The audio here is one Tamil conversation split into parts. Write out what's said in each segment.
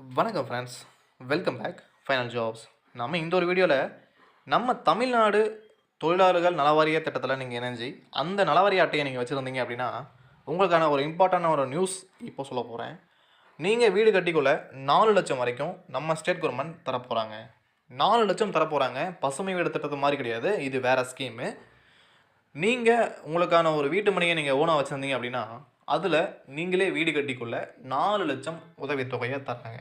வணக்கம் friends welcome back final jobs நம்ம இந்த ஒரு வீடியோவில் நம்ம தமிழ்நாடு தொழிலாளர்கள் நலவாரிய திட்டத்தில் நீங்கள் இணைஞ்சி அந்த நலவாரிய அட்டையை நீங்கள் வச்சுருந்தீங்க அப்படின்னா உங்களுக்கான ஒரு இம்பார்ட்டண்டான ஒரு நியூஸ் இப்போ சொல்ல போகிறேன் நீங்கள் வீடு கட்டிக்குள்ள நாலு லட்சம் வரைக்கும் நம்ம ஸ்டேட் கவர்மெண்ட் தரப்போகிறாங்க நாலு லட்சம் தரப்போகிறாங்க பசுமை வீடு திட்டத்து மாதிரி கிடையாது. இது வேறு ஸ்கீமு நீங்கள் உங்களுக்கான ஒரு வீட்டு மனையை நீங்கள் ஓனாக வச்சுருந்தீங்க அப்படின்னா அதில் நீங்களே வீடு கட்டிக்கொள்ள நாலு லட்சம் உதவித்தொகையை தராங்க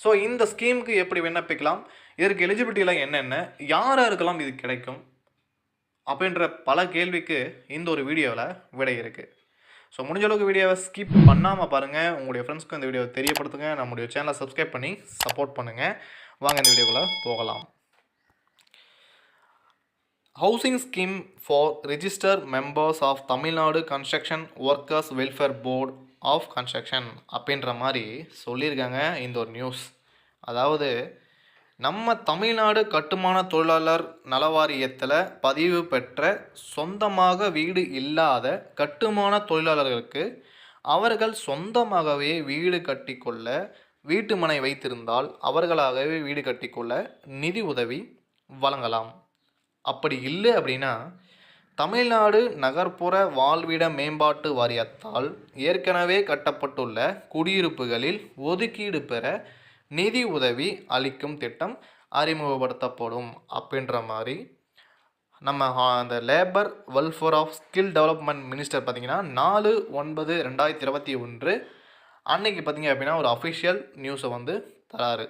ஸோ இந்த ஸ்கீமுக்கு எப்படி விண்ணப்பிக்கலாம்? இதற்கு எலிஜிபிலிட்டிலாம் என்னென்ன? யார் யாருக்கெல்லாம் இது கிடைக்கும்? அப்படின்ற பல கேள்விக்கு இந்த ஒரு வீடியோவில் விடை இருக்குது ஸோ முடிஞ்ச அளவுக்கு வீடியோவை ஸ்கிப் பண்ணாமல் பாருங்கள் உங்களுடைய ஃப்ரெண்ட்ஸ்க்கும் இந்த வீடியோவை தெரியப்படுத்துங்க. நம்முடைய சேனலை சப்ஸ்கிரைப் பண்ணி சப்போர்ட் பண்ணுங்கள் வாங்க இந்த வீடியோக்குள்ளே போகலாம். Housing scheme for register members of Tamil Nadu construction workers welfare board of construction அப்படின்ற மாதிரி சொல்லியிருக்காங்க இந்த ஒரு நியூஸ் அதாவது நம்ம தமிழ்நாடு கட்டுமான தொழிலாளர் நலவாரியத்தில் பதிவு பெற்ற சொந்தமாக வீடு இல்லாத கட்டுமான தொழிலாளர்களுக்கு அவர்கள் சொந்தமாகவே வீடு கட்டிக்கொள்ள வீட்டுமனை வைத்திருந்தால் அவர்களாகவே வீடு கட்டிக்கொள்ள நிதி உதவி வழங்கலாம். அப்படி இல்லை அப்படின்னா தமிழ்நாடு நகர்ப்புற வாழ்விட மேம்பாட்டு வாரியத்தால் ஏற்கனவே கட்டப்பட்டுள்ள குடியிருப்புகளில் ஒதுக்கீடு பெற நிதி உதவி அளிக்கும் திட்டம் அறிமுகப்படுத்தப்படும் அப்படின்ற மாதிரி நம்ம அந்த labour welfare of skill development minister பார்த்திங்கன்னா நாலு ஒன்பது ரெண்டாயிரத்தி இருபத்தி ஒன்று அன்னைக்கு பார்த்தீங்க அப்படின்னா ஒரு அஃபிஷியல் நியூஸை வந்து தராரு.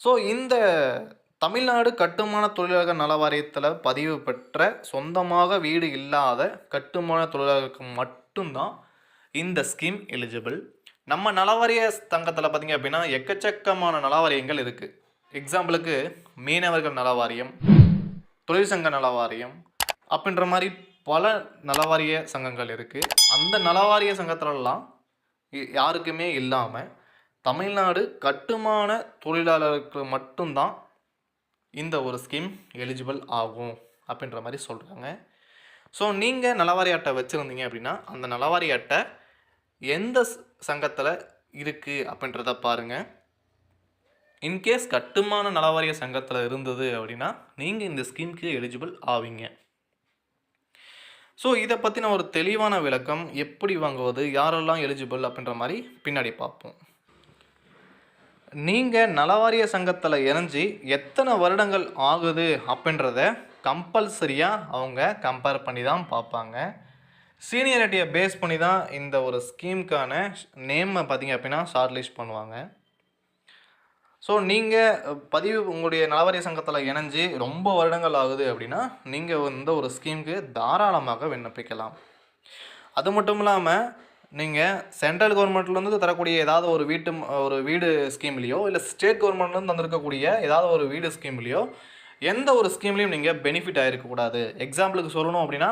ஸோ இந்த தமிழ்நாடு கட்டுமான தொழிலாளர் நல வாரியத்தில் பதிவு பெற்ற சொந்தமாக வீடு இல்லாத கட்டுமான தொழிலாளர்களுக்கு மட்டும்தான் இந்த ஸ்கீம் எலிஜிபிள் நம்ம நலவாரிய தங்கத்தில் பார்த்தீங்க அப்படின்னா எக்கச்சக்கமான நலவாரியங்கள் இருக்குது எக்ஸாம்பிளுக்கு மீனவர்கள் நலவாரியம் தொழிற்சங்க நலவாரியம் அப்படின்ற மாதிரி பல நலவாரிய சங்கங்கள் இருக்குது அந்த நலவாரிய சங்கத்திலலாம் இ- யாருக்குமே இல்லாமல் தமிழ்நாடு கட்டுமான தொழிலாளர்களுக்கு மட்டும்தான் இந்த ஒரு ஸ்கீம் எலிஜிபிள் ஆகும் அப்படின்ற மாதிரி சொல்கிறாங்க ஸோ நீங்கள் நலவாரி அட்டை வச்சுருந்தீங்க அப்படின்னா அந்த நலவாரி அட்டை எந்த சங்கத்தில் இருக்குது அப்படின்றத பாருங்கள் இன்கேஸ் கட்டுமான நலவாரிய சங்கத்தில் இருந்தது அப்படின்னா நீங்கள் இந்த ஸ்கீமுக்கு எலிஜிபிள் ஆவீங்க. ஸோ இதை பற்றின ஒரு தெளிவான விளக்கம் எப்படி வாங்குவது யாரெல்லாம் எலிஜிபிள் அப்படின்ற மாதிரி பின்னாடி பார்ப்போம். நீங்கள் நலவாரிய சங்கத்தில் இணைஞ்சி எத்தனை வருடங்கள் ஆகுது அப்படின்றத கம்பல்சரியாக அவங்க கம்பேர் பண்ணி தான் பார்ப்பாங்க. சீனியாரிட்டியை பேஸ் பண்ணி தான் இந்த ஒரு ஸ்கீமுக்கான நேமை பார்த்தீங்க அப்படின்னா ஷார்ட் லிஸ்ட் பண்ணுவாங்க. ஸோ நீங்கள் பதிவு உங்களுடைய நலவாரிய சங்கத்தில் இணைஞ்சு ரொம்ப வருடங்கள் ஆகுது அப்படின்னா நீங்கள் இந்த ஒரு ஸ்கீமுக்கு தாராளமாக விண்ணப்பிக்கலாம். அது மட்டும் இல்லாமல் நீங்கள் சென்ட்ரல் கவர்மெண்ட்லேருந்து தரக்கூடிய ஏதாவது ஒரு வீட்டு ஒரு வீடு ஸ்கீம்லேயோ இல்லை ஸ்டேட் கவர்மெண்ட்லேருந்து தந்திருக்கக்கூடிய ஏதாவது ஒரு வீடு ஸ்கீம்லேயோ எந்த ஒரு ஸ்கீம்லேயும் நீங்கள் பெனிஃபிட் ஆகிருக்கக்கூடாது எக்ஸாம்பிளுக்கு சொல்லணும் அப்படின்னா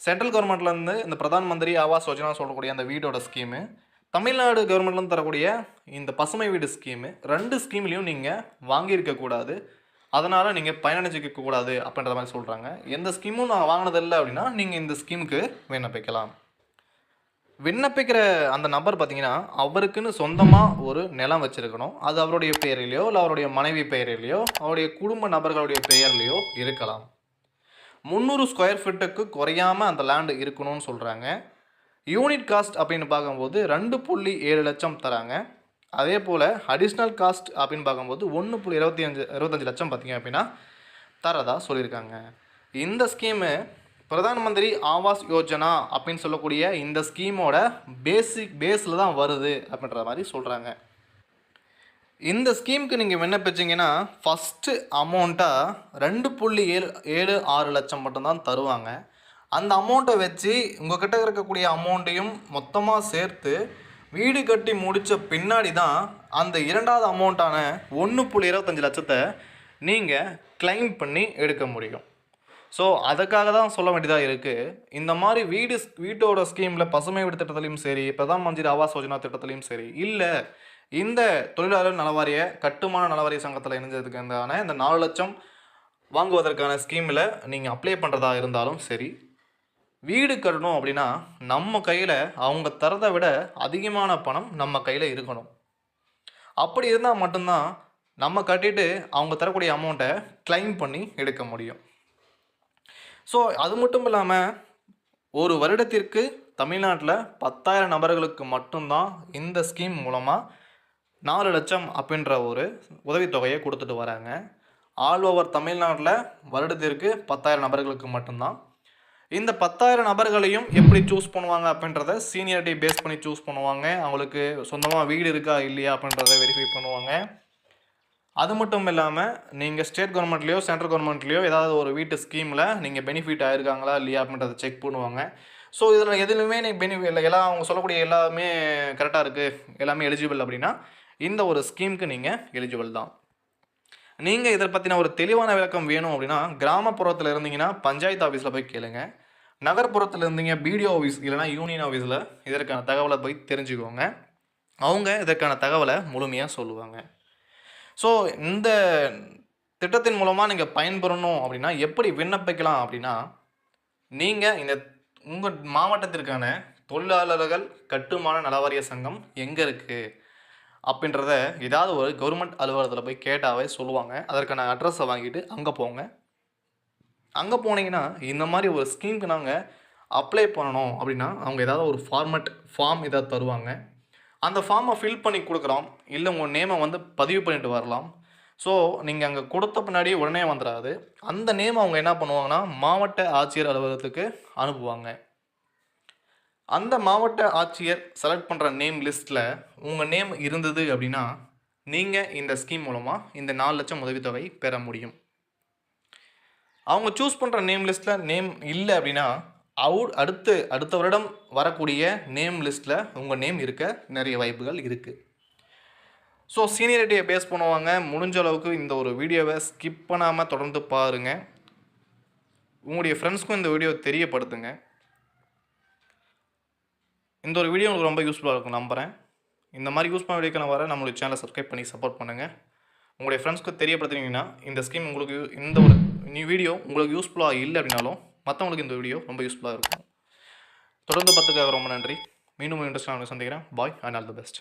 சென்ட்ரல் கவர்மெண்ட்லேருந்து இந்த பிரதான் மந்திரி ஆவாஸ் யோஜனா சொல்லக்கூடிய அந்த வீடோட ஸ்கீமு தமிழ்நாடு கவர்மெண்ட்லேருந்து தரக்கூடிய இந்த பசுமை வீடு ஸ்கீமு ரெண்டு ஸ்கீம்லேயும் நீங்கள் வாங்கியிருக்கக்கூடாது அதனால் நீங்கள் பயனடைஞ்சிக்க கூடாது அப்படின்ற மாதிரி சொல்கிறாங்க எந்த ஸ்கீமும் நான் வாங்கினதில்லை அப்படின்னா நீங்கள் இந்த ஸ்கீமுக்கு விண்ணப்பிக்கலாம். விண்ணப்பிக்கிற அந்த நபர் பார்த்தீங்கன்னா அவருக்குன்னு சொந்தமாக ஒரு நிலம் வச்சுருக்கணும். அது அவருடைய பெயரிலையோ இல்லை அவருடைய மனைவி பெயரிலையோ அவருடைய குடும்ப நபர்களுடைய பெயர்லையோ இருக்கலாம். முந்நூறு ஸ்கொயர் ஃபீட்டுக்கு குறையாமல் அந்த லேண்டு இருக்கணும்னு சொல்கிறாங்க யூனிட் காஸ்ட் அப்படின்னு பார்க்கும்போது ரெண்டு புள்ளி ஏழு லட்சம் தராங்க. அதே போல் அடிஷ்னல் காஸ்ட் அப்படின்னு பார்க்கும்போது ஒன்று புள்ளி இருபத்தி அஞ்சு இருபத்தஞ்சு லட்சம் பார்த்தீங்க அப்படின்னா தரதா சொல்லியிருக்காங்க. இந்த ஸ்கீமு பிரதான் மந்திரி ஆவாஸ் யோஜனா அப்படின்னு சொல்லக்கூடிய இந்த ஸ்கீமோட பேசிக் பேஸில் தான் வருது அப்படின்ற மாதிரி சொல்கிறாங்க இந்த ஸ்கீமுக்கு நீங்கள் விண்ணப்பிச்சிங்கன்னா ஃபஸ்ட்டு அமௌண்ட்டாக ரெண்டு புள்ளி ஏழு ஏழு ஆறு லட்சம் மட்டும்தான் தருவாங்க. அந்த அமௌண்ட்டை வச்சு உங்ககிட்ட இருக்கக்கூடிய அமௌண்ட்டையும் மொத்தமாக சேர்த்து வீடு கட்டி முடித்த பின்னாடி தான் அந்த இரண்டாவது அமௌண்ட்டான ஒன்று புள்ளி இருபத்தஞ்சி லட்சத்தை நீங்கள் கிளைம் பண்ணி எடுக்க முடியும். ஸோ அதுக்காக தான் சொல்ல வேண்டியதாக இருக்குது இந்த மாதிரி வீடு வீட்டோட ஸ்கீமில் பசுமை வீடு திட்டத்துலையும் சரி பிரதான் மந்திரி ஆவாஸ் யோஜனா திட்டத்துலையும் சரி இல்லை இந்த தொழிலாளர் நலவாரிய கட்டுமான நலவாரிய சங்கத்தில் இணைஞ்சதுக்கான இந்த நாலு லட்சம் வாங்குவதற்கான ஸ்கீமில் நீங்கள் அப்ளை பண்ணுறதா இருந்தாலும் சரி வீடு கட்டணும் அப்படின்னா நம்ம கையில் அவங்க தரதை விட அதிகமான பணம் நம்ம கையில் இருக்கணும். அப்படி இருந்தால் மட்டும்தான் நம்ம கட்டிட்டு அவங்க தரக்கூடிய அமௌண்ட்டை கிளைம் பண்ணி எடுக்க முடியும். ஸோ அது மட்டும் இல்லாமல் ஒரு வருடத்திற்கு தமிழ்நாட்டில் பத்தாயிரம் நபர்களுக்கு மட்டும்தான் இந்த ஸ்கீம் மூலமாக நாலு லட்சம் அப்படின்ற ஒரு உதவித்தொகையை கொடுத்துட்டு வராங்க. ஆல் ஓவர் தமிழ்நாட்டில் வருடத்திற்கு பத்தாயிரம் நபர்களுக்கு மட்டும்தான். இந்த பத்தாயிரம் நபர்களையும் எப்படி சூஸ் பண்ணுவாங்க அப்படின்றத சீனியாரிட்டி பேஸ் பண்ணி சூஸ் பண்ணுவாங்க. அவங்களுக்கு சொந்தமாக வீடு இருக்கா இல்லையா அப்படின்றத வெரிஃபை பண்ணுவாங்க. அது மட்டும் இல்லாமல் நீங்கள் ஸ்டேட் கவர்மெண்ட்லேயோ சென்ட்ரல் கவர்மெண்ட்லேயோ ஏதாவது ஒரு வீட்டு ஸ்கீமில் நீங்கள் பெனிஃபிட் ஆயிருக்காங்களா இல்லையா அப்படின்றத செக் பண்ணுவாங்க. ஸோ இதில் எதுலையுமே நீங்கள் பெனிஃபிட் இல்லை. எல்லாம் அவங்க சொல்லக்கூடிய எல்லாமே கரெக்டாக இருக்குது எல்லாமே எலிஜிபிள் அப்படின்னா இந்த ஒரு ஸ்கீமுக்கு நீங்கள் எலிஜிபிள் தான். நீங்கள் இதை பற்றின ஒரு தெளிவான விளக்கம் வேணும் அப்படின்னா கிராமப்புறத்தில் இருந்தீங்கன்னா பஞ்சாயத்து ஆஃபீஸில் போய் கேளுங்க. நகர்ப்புறத்தில் இருந்தீங்க பிடிஓ ஆஃபீஸ் இல்லைனா யூனியன் ஆஃபீஸில் இதற்கான தகவலை போய் தெரிஞ்சுக்கோங்க. அவங்க இதற்கான தகவலை முழுமையாக சொல்லுவாங்க. ஸோ இந்த திட்டத்தின் மூலமாக நீங்கள் பயன்பெறணும் அப்படின்னா எப்படி விண்ணப்பிக்கலாம் அப்படின்னா நீங்கள் இந்த உங்கள் மாவட்டத்திற்கான தொழிலாளர்கள் கட்டுமான நலவாரிய சங்கம் எங்கே இருக்குது அப்படின்றத ஏதாவது ஒரு கவர்மெண்ட் அலுவலகத்தில் போய் கேட்டாவே சொல்லுவாங்க. அதற்கான அட்ரஸை வாங்கிட்டு அங்கே போங்க. அங்கே போனீங்கன்னா இந்த மாதிரி ஒரு ஸ்கீமுக்கு நாங்கள் அப்ளை பண்ணணும் அப்படின்னா அவங்க ஏதாவது ஒரு ஃபார்மெட் ஃபார்ம் ஏதாவது தருவாங்க. அந்த ஃபார்மை ஃபில் பண்ணி கொடுக்குறோம். இல்லை உங்கள் நேமை வந்து பதிவு பண்ணிட்டு வரலாம். ஸோ நீங்கள் அங்கே கொடுத்த பின்னாடி உடனே வந்துடாது. அந்த நேம் அவங்க என்ன பண்ணுவாங்கன்னா மாவட்ட ஆட்சியர் அலுவலகத்துக்கு அனுப்புவாங்க. அந்த மாவட்ட ஆட்சியர் செலக்ட் பண்ணுற நேம் லிஸ்ட்டில் உங்கள் நேம் இருந்தது அப்படின்னா நீங்கள் இந்த ஸ்கீம் மூலமாக இந்த நாலு லட்சம் உதவித்தொகை பெற முடியும். அவங்க சூஸ் பண்ணுற நேம் லிஸ்ட்டில் நேம் இல்லை அப்படின்னா அவுட் அடுத்து அடுத்த வருடம் வரக்கூடிய நேம் லிஸ்ட்டில் உங்கள் நேம் இருக்க நிறைய வாய்ப்புகள் இருக்குது ஸோ சீனியரிட்டியை பேஸ் பண்ணுவாங்க. முடிஞ்ச அளவுக்கு இந்த ஒரு வீடியோவை ஸ்கிப் பண்ணாமல் தொடர்ந்து பாருங்கள் உங்களுடைய ஃப்ரெண்ட்ஸ்க்கும் இந்த வீடியோ தெரியப்படுத்துங்க. இந்த ஒரு வீடியோ உங்களுக்கு ரொம்ப யூஸ்ஃபுல்லாக இருக்கும் நம்புகிறேன் இந்த மாதிரி யூஸ் பண்ண வீடியோக்கு வர நம்மளுடைய சேனலை சப்ஸ்கிரைப் பண்ணி சப்போர்ட் பண்ணுங்கள் உங்களுடைய ஃப்ரெண்ட்ஸ்க்கு தெரியப்படுத்துனீங்கன்னா இந்த ஸ்கீம் உங்களுக்கு இந்த ஒரு நியூ வீடியோ உங்களுக்கு யூஸ்ஃபுல்லாக இல்லை அப்படின்னாலும் மற்றவங்களுக்கு இந்த வீடியோ ரொம்ப யூஸ்ஃபுல்லாக இருக்கும். தொடர்ந்து பார்த்துக்காக ரொம்ப நன்றி. மீண்டும் இன்ட்ரெஸ்ட் நான் சந்திக்கிறேன். Bye and all the best